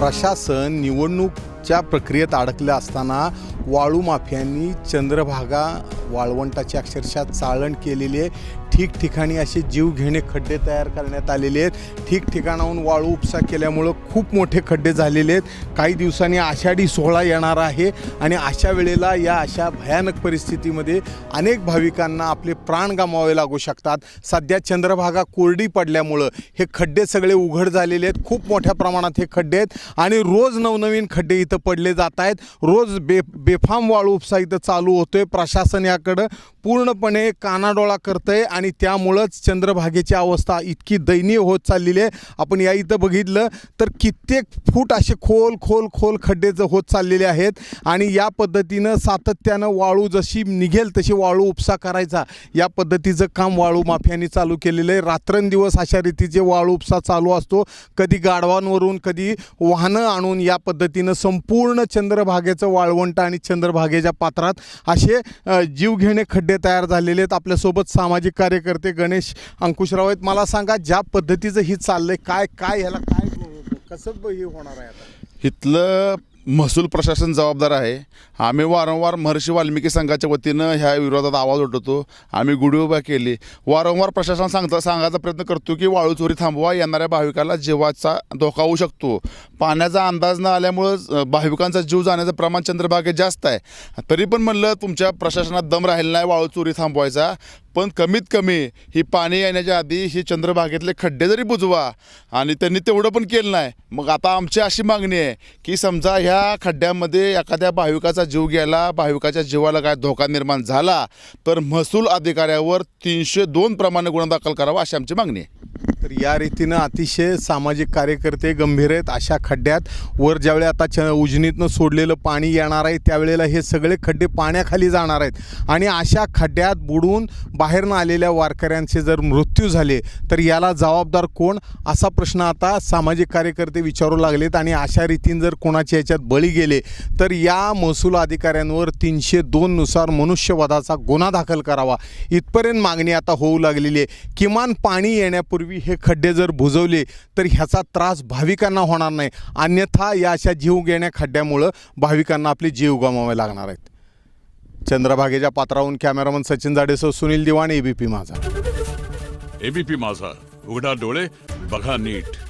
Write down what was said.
प्रशासन निवडणूकच्या प्रक्रियेत अडकलं असताना वाळू माफियांनी चंद्रभागा वाळवंटाची अक्षरशः चाळण केलेली आहे. ठिकठिकाणी असे जीव घेणे खड्डे तयार करण्यात आलेले आहेत. ठिकठिकाणाहून वाळू उपसा केल्यामुळं खूप मोठे खड्डे झालेले आहेत. काही दिवसांनी आषाढी सोहळा येणार आहे आणि अशा वेळेला या अशा भयानक परिस्थितीमध्ये अनेक भाविकांना आपले प्राण गमावे लागू शकतात. सध्या चंद्रभागा कोरडी पडल्यामुळं हे खड्डे सगळे उघड झालेले आहेत. खूप मोठ्या प्रमाणात हे खड्डे आहेत आणि रोज नवनवीन खड्डे इथं पडले जात आहेत. रोज बे बेफाम वाळू उपसा इथं चालू होतोय. प्रशासन याकडं पूर्णपणे कानाडोळा करतंय आणि त्यामुळंच चंद्रभागेची अवस्था इतकी दयनीय होत चाललेली आहे. आपण या इथं बघितलं तर कित्येक फूट असे खोल खोल खोल खड्डे ज होत चाललेले आहेत आणि या पद्धतीनं सातत्यानं वाळू जशी निघेल तशी वाळू उपसा करायचा. या पद्धतीचं काम वाळू माफियांनी चालू केलेलं आहे. रात्रंदिवस अशा रीतीचे वाळू उपसा चालू असतो. कधी गाडवांवरून कधी वाहनं आणून या पद्धतीनं संपूर्ण चंद्रभागेचं वाळवंट आणि चंद्रभागेच्या पात्रात असे जीव जीवघेणे खड्डे तयार झालेले आहेत. आपल्यासोबत सामाजिक कार्यकर्ते गणेश अंकुशराव आहेत. मला सांगा ज्या पद्धतीचं ही चाललंय काय काय ह्याला काय कसं हे होणार आहे आता? इथलं महसूल प्रशासन जबाबदार आहे. आम्ही वारंवार महर्षी वाल्मिकी संघाच्या वतीनं ह्या विरोधात आवाज उठवतो. आम्ही गुढी उभा केली. वारंवार प्रशासन सांगता सांगायचा प्रयत्न करतो की वाळूचोरी थांबवा. येणाऱ्या भाविकाला जीवाचा धोका होऊ शकतो. पाण्याचा अंदाज न आल्यामुळं भाविकांचा जीव जाण्याचं प्रमाण चंद्रभागेत जास्त आहे. तरी पण म्हणलं तुमच्या प्रशासनात दम राहिला नाही वाळू चोरी थांबवायचा. पण कमीत कमी ही पाणी येण्याच्या आधी ही चंद्रभागेतले खड्डे जरी बुजवा आणि त्यांनी तेवढं पण केलं नाही मग आता आमची अशी मागणी आहे की समजा ह्या खड्ड्यामध्ये एखाद्या भाविकाचा जीव गेला भाविकाच्या जीवाला काय धोका निर्माण झाला तर महसूल अधिकाऱ्यावर तीनशे दोन प्रमाणे गुन्हा दाखल करावा अशी आमची मागणी आहे. तर या रीतीनं अतिशय सामाजिक कार्यकर्ते गंभीर आहेत. अशा खड्ड्यात वर ज्यावेळी आता च उजनीतनं सोडलेलं पाणी येणार आहे त्यावेळेला हे सगळे खड्डे पाण्याखाली जाणार आहेत. आणि अशा खड्ड्यात बुडून बाहेरनं आलेल्या वारकऱ्यांचे जर मृत्यू झाले तर याला जबाबदार कोण? असा प्रश्न आता सामाजिक कार्यकर्ते विचारू लागलेत आणि अशा रीतीनं जर कोणाच्या याच्यात बळी गेले तर या महसूल अधिकाऱ्यांवर तीनशे दोननुसार मनुष्यवधाचा गुन्हा दाखल करावा. इथपर्यंत मागणी आता होऊ लागलेली आहे. किमान पाणी येण्यापूर्वी हे हे खड्डे जर बुजवले तर ह्याचा त्रास भाविकांना होणार नाही. अन्यथा या अशा जीव घेण्या खड्ड्यामुळं भाविकांना आपले जीव गमावे लागणार आहेत. चंद्रभागेच्या पात्राहून कॅमेरामन सचिन जाडेसह सुनील दिवाण एबीपी माझा. एबीपी माझा. उघडा डोळे बघा नीट.